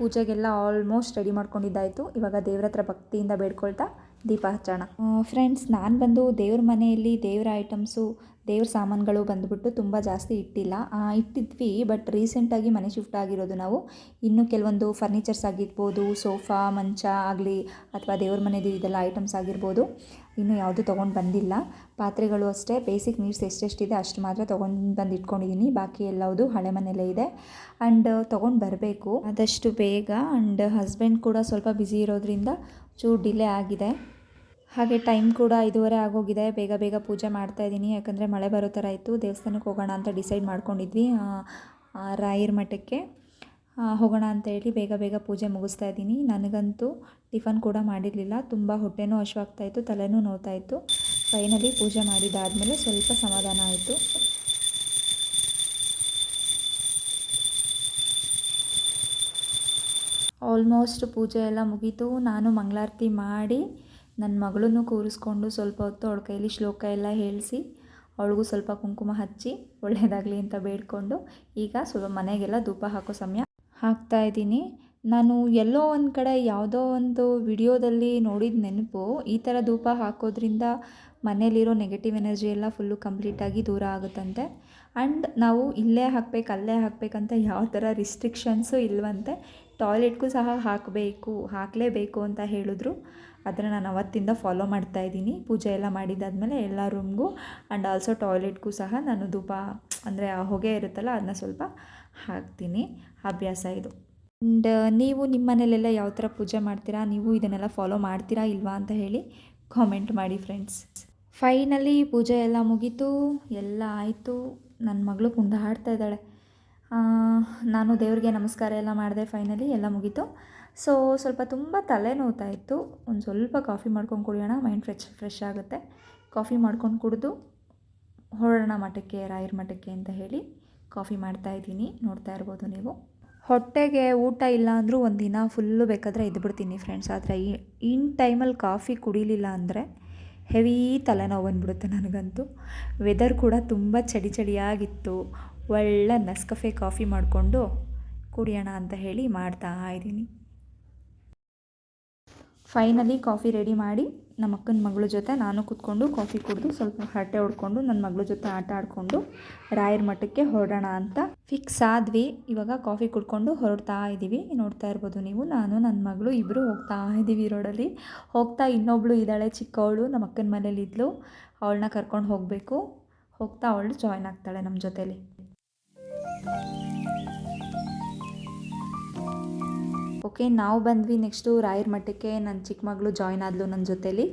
ಪೂಜೆಗೆಲ್ಲ ಆಲ್ಮೋಸ್ಟ್ ರೆಡಿ ಮಾಡ್ಕೊಂಡಿದ್ದಾಯಿತು. ಇವಾಗ ದೇವ್ರ ಹತ್ರ ಭಕ್ತಿಯಿಂದ ಬೇಡ್ಕೊಳ್ತಾ ದೀಪ ಹಚ್ಚೋಣ. ಫ್ರೆಂಡ್ಸ್ ನಾನು ಬಂದು ದೇವ್ರ ಮನೆಯಲ್ಲಿ ದೇವ್ರ ಐಟಮ್ಸು ದೇವ್ರ ಸಾಮಾನುಗಳು ಬಂದುಬಿಟ್ಟು ತುಂಬ ಜಾಸ್ತಿ ಇಟ್ಟಿಲ್ಲ. ಇಟ್ಟಿದ್ವಿ ಬಟ್ ರೀಸೆಂಟಾಗಿ ಮನೆ ಶಿಫ್ಟ್ ಆಗಿರೋದು ನಾವು. ಇನ್ನು ಕೆಲವೊಂದು ಫರ್ನಿಚರ್ಸ್ ಆಗಿರ್ಬೋದು ಸೋಫಾ ಮಂಚ ಆಗಲಿ, ಅಥವಾ ದೇವ್ರ ಮನೆದು ಇದೆಲ್ಲ ಐಟಮ್ಸ್ ಆಗಿರ್ಬೋದು, ಇನ್ನೂ ಯಾವುದು ತೊಗೊಂಡು ಬಂದಿಲ್ಲ. ಪಾತ್ರೆಗಳು ಅಷ್ಟೇ ಬೇಸಿಕ್ ನೀಡ್ಸ್ ಎಷ್ಟೆಷ್ಟಿದೆ ಅಷ್ಟು ಮಾತ್ರ ತೊಗೊಂಡು ಬಂದು ಇಟ್ಕೊಂಡಿದ್ದೀನಿ ಬಾಕಿ ಎಲ್ಲವುದು ಹಳೆ ಮನೆಯಲ್ಲೇ ಇದೆ. ಆ್ಯಂಡ್ ತೊಗೊಂಡು ಬರಬೇಕು. ಆದಷ್ಟು ಬೇಗ ಆ್ಯಂಡ್ ಹಸ್ಬೆಂಡ್ ಕೂಡ ಸ್ವಲ್ಪ ಬ್ಯುಸಿ ಇರೋದ್ರಿಂದ ಚೂರು ಡಿಲೇ ಆಗಿದೆ. ಹಾಗೆ ಟೈಮ್ ಕೂಡ ಐದೂವರೆ ಆಗೋಗಿದೆ. ಬೇಗ ಬೇಗ ಪೂಜೆ ಮಾಡ್ತಾ ಇದ್ದೀನಿ. ಯಾಕಂದರೆ ಮಳೆ ಬರೋ ಥರ ಇತ್ತು. ದೇವಸ್ಥಾನಕ್ಕೆ ಹೋಗೋಣ ಅಂತ ಡಿಸೈಡ್ ಮಾಡ್ಕೊಂಡಿದ್ವಿ ರಾಯರ ಮಠಕ್ಕೆ. ಹೋಗೋಣ ಅಂತ ಹೇಳಿ ಬೇಗ ಬೇಗ ಪೂಜೆ ಮುಗಿಸ್ತಾ ಇದ್ದೀನಿ. ನನಗಂತೂ ಟಿಫನ್ ಕೂಡ ಮಾಡಿರಲಿಲ್ಲ. ತುಂಬ ಹೊಟ್ಟೆನೂ ಇತ್ತು, ತಲೆನೂ ನೋವ್ತಾ ಇತ್ತು. ಫೈನಲಿ ಪೂಜೆ ಮಾಡಿದ್ದಾದಮೇಲೆ ಸ್ವಲ್ಪ ಸಮಾಧಾನ ಆಯಿತು. ಆಲ್ಮೋಸ್ಟ್ ಪೂಜೆ ಎಲ್ಲ ಮುಗೀತು. ನಾನು ಮಂಗಳಾರತಿ ಮಾಡಿ ನನ್ನ ಮಗಳನ್ನು ಕೂರಿಸ್ಕೊಂಡು ಸ್ವಲ್ಪ ಹೊತ್ತು ಅವಳ ಕೈಲಿ ಶ್ಲೋಕ ಎಲ್ಲ ಹೇಳಿಸಿ, ಅವಳಿಗೂ ಸ್ವಲ್ಪ ಕುಂಕುಮ ಹಚ್ಚಿ, ಒಳ್ಳೆಯದಾಗಲಿ ಅಂತ ಬೇಡಿಕೊಂಡು ಈಗ ಸ್ವಲ್ಪ ಮನೆಗೆಲ್ಲ ಧೂಪ ಹಾಕೋ ಸಮಯ ಹಾಕ್ತಾ ಇದ್ದೀನಿ. ನಾನು ಎಲ್ಲೋ ಒಂದು ಕಡೆ ಯಾವುದೋ ಒಂದು ವಿಡಿಯೋದಲ್ಲಿ ನೋಡಿದ ನೆನಪು, ಈ ಥರ ಧೂಪ ಹಾಕೋದ್ರಿಂದ ಮನೇಲಿರೋ ನೆಗೆಟಿವ್ ಎನರ್ಜಿ ಎಲ್ಲ ಫುಲ್ಲು ಕಂಪ್ಲೀಟಾಗಿ ದೂರ ಆಗುತ್ತಂತೆ. ಆ್ಯಂಡ್ ನಾವು ಇಲ್ಲೇ ಹಾಕ್ಬೇಕು, ಅಲ್ಲೇ ಹಾಕಬೇಕಂತ ಯಾವ ಥರ ರಿಸ್ಟ್ರಿಕ್ಷನ್ಸು ಇಲ್ವಂತೆ ಟಾಯ್ಲೆಟ್ಗೂ ಸಹ ಹಾಕಬೇಕು, ಹಾಕಲೇಬೇಕು ಅಂತ ಹೇಳಿದ್ರು. ಅದನ್ನು ನಾನು ಅವತ್ತಿಂದ ಫಾಲೋ ಮಾಡ್ತಾ ಇದ್ದೀನಿ. ಪೂಜೆ ಎಲ್ಲ ಮಾಡಿದ್ದಾದಮೇಲೆ ಎಲ್ಲ ರೂಮ್ಗೂ ಆ್ಯಂಡ್ ಆಲ್ಸೋ ಟಾಯ್ಲೆಟ್ಗೂ ಸಹ ನಾನು ಧೂಪ, ಅಂದರೆ ಆ ಹೊಗೆ ಇರುತ್ತಲ್ಲ ಅದನ್ನ ಸ್ವಲ್ಪ ಹಾಕ್ತೀನಿ. ಅಭ್ಯಾಸ ಇದು. ಆ್ಯಂಡ್ ನೀವು ನಿಮ್ಮ ಮನೇಲೆಲ್ಲ ಯಾವ ಥರ ಪೂಜೆ ಮಾಡ್ತೀರಾ? ನೀವು ಇದನ್ನೆಲ್ಲ ಫಾಲೋ ಮಾಡ್ತೀರಾ ಇಲ್ವಾ ಅಂತ ಹೇಳಿ ಕಾಮೆಂಟ್ ಮಾಡಿ ಫ್ರೆಂಡ್ಸ್ ಫೈನಲಿ ಪೂಜೆ ಎಲ್ಲ ಮುಗೀತು. ಎಲ್ಲ ಆಯಿತು. ನನ್ನ ಮಗಳು ಕುಂದ ಹಾಡ್ತಾ ಇದ್ದಾಳೆ ನಾನು ದೇವ್ರಿಗೆ ನಮಸ್ಕಾರ ಎಲ್ಲ ಮಾಡಿದೆ ಫೈನಲಿ ಎಲ್ಲ ಮುಗೀತು. ಸೊ ಸ್ವಲ್ಪ ತುಂಬ ತಲೆ ನೋವ್ತಾ ಇತ್ತು ಒಂದು ಸ್ವಲ್ಪ ಕಾಫಿ ಮಾಡ್ಕೊಂಡು ಕುಡಿಯೋಣ. ಮೈಂಡ್ ಫ್ರೆಶ್ ಫ್ರೆಶ್ ಆಗುತ್ತೆ. ಕಾಫಿ ಮಾಡ್ಕೊಂಡು ಕುಡಿದು ಹೊರಡೋಣ ಮಠಕ್ಕೆ, ರಾಯರ ಮಠಕ್ಕೆ ಅಂತ ಹೇಳಿ ಕಾಫಿ ಮಾಡ್ತಾ ಇದ್ದೀನಿ. ನೋಡ್ತಾ ಇರ್ಬೋದು ನೀವು. ಹೊಟ್ಟೆಗೆ ಊಟ ಇಲ್ಲ ಅಂದರೂ ಒಂದು ದಿನ ಫುಲ್ಲು ಬೇಕಾದರೆ ಇದ್ಬಿಡ್ತೀನಿ ಫ್ರೆಂಡ್ಸ್ ಆದರೆ ಈ ಇನ್ ಟೈಮಲ್ಲಿ ಕಾಫಿ ಕುಡಿಲಿಲ್ಲ ಅಂದರೆ ಹೆವಿ ತಲೆನೋವು ಬಂದ್ಬಿಡುತ್ತೆ ನನಗಂತೂ. ವೆದರ್ ಕೂಡ ತುಂಬ ಚಳಿ ಚಳಿಯಾಗಿತ್ತು. ಒಳ್ಳೆ ನೆಸ್ಕಫೆ ಕಾಫಿ ಮಾಡಿಕೊಂಡು ಕುಡಿಯೋಣ ಅಂತ ಹೇಳಿ ಮಾಡ್ತಾ ಇದ್ದೀನಿ. ಫೈನಲಿ ಕಾಫಿ ರೆಡಿ ಮಾಡಿ ನಮ್ಮ ಅಕ್ಕನ ಮಗಳ ಜೊತೆ ನಾನು ಕೂತ್ಕೊಂಡು ಕಾಫಿ ಕುಡಿದು ಸ್ವಲ್ಪ ಹಟ್ಟೆ ಹೊಡ್ಕೊಂಡು ನನ್ನ ಮಗಳ ಜೊತೆ ಆಟ ಆಡಿಕೊಂಡು ರಾಯರ ಮಠಕ್ಕೆ ಹೊರಡೋಣ ಅಂತ ಫಿಕ್ಸ್ ಆದ್ವಿ. ಇವಾಗ ಕಾಫಿ ಕುಡ್ಕೊಂಡು ಹೊರಡ್ತಾ ಇದ್ದೀವಿ ನೋಡ್ತಾ ಇರ್ಬೋದು ನೀವು, ನಾನು, ನನ್ನ ಮಗಳು ಇಬ್ಬರು ಹೋಗ್ತಾ ಇದ್ದೀವಿ ರೋಡಲ್ಲಿ. ಹೋಗ್ತಾ ಇನ್ನೊಬ್ಳು ಇದ್ದಾಳೆ, ಚಿಕ್ಕವಳು, ನಮ್ಮ ಅಕ್ಕನ ಮನೇಲಿ ಇದ್ಲು. ಅವಳನ್ನ ಕರ್ಕೊಂಡು ಹೋಗಬೇಕು. ಹೋಗ್ತಾ ಅವಳು ಜಾಯ್ನ್ ಆಗ್ತಾಳೆ ನಮ್ಮ ಜೊತೇಲಿ. ಓಕೆ, ನಾವು ಬಂದ್ವಿ ನೆಕ್ಸ್ಟು ರಾಯರ ಮಠಕ್ಕೆ. ನನ್ನ ಚಿಕ್ಕ ಮಗಳು ಜಾಯ್ನ್ ಆದಲು ನನ್ನ ಜೊತೇಲಿ.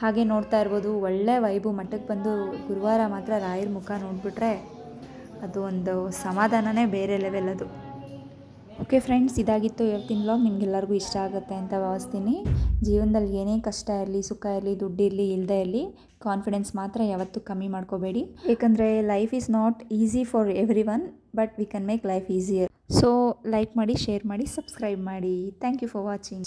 ಹಾಗೆ ನೋಡ್ತಾ ಇರ್ಬೋದು, ಒಳ್ಳೆ ವೈಬು ಮಠಕ್ಕೆ ಬಂದು ಗುರುವಾರ ಮಾತ್ರ ರಾಯರ ಮುಖ ನೋಡಿಬಿಟ್ರೆ ಅದು ಒಂದು ಸಮಾಧಾನನೇ ಬೇರೆ ಲೆವೆಲ್ ಅದು. ಓಕೆ ಫ್ರೆಂಡ್ಸ್ ಇದಾಗಿತ್ತು ಇವತ್ತಿನ ವ್ಲಾಗ್ ನಿಮಗೆಲ್ಲರಿಗೂ ಇಷ್ಟ ಆಗುತ್ತೆ ಅಂತ ಭಾವಿಸ್ತೀನಿ. ಜೀವನದಲ್ಲಿ ಏನೇ ಕಷ್ಟ ಇರಲಿ, ಸುಖ ಇರಲಿ ದುಡ್ಡಿರಲಿ ಇಲ್ಲದೆ ಇರಲಿ ಕಾನ್ಫಿಡೆನ್ಸ್ ಮಾತ್ರ ಯಾವತ್ತೂ ಕಮ್ಮಿ ಮಾಡ್ಕೋಬೇಡಿ. ಏಕೆಂದರೆ life is not easy for everyone but we can make life easier so like ಮಾಡಿ ಶೇರ್ ಮಾಡಿ ಸಬ್ಸ್ಕ್ರೈಬ್ ಮಾಡಿ. Thank you for watching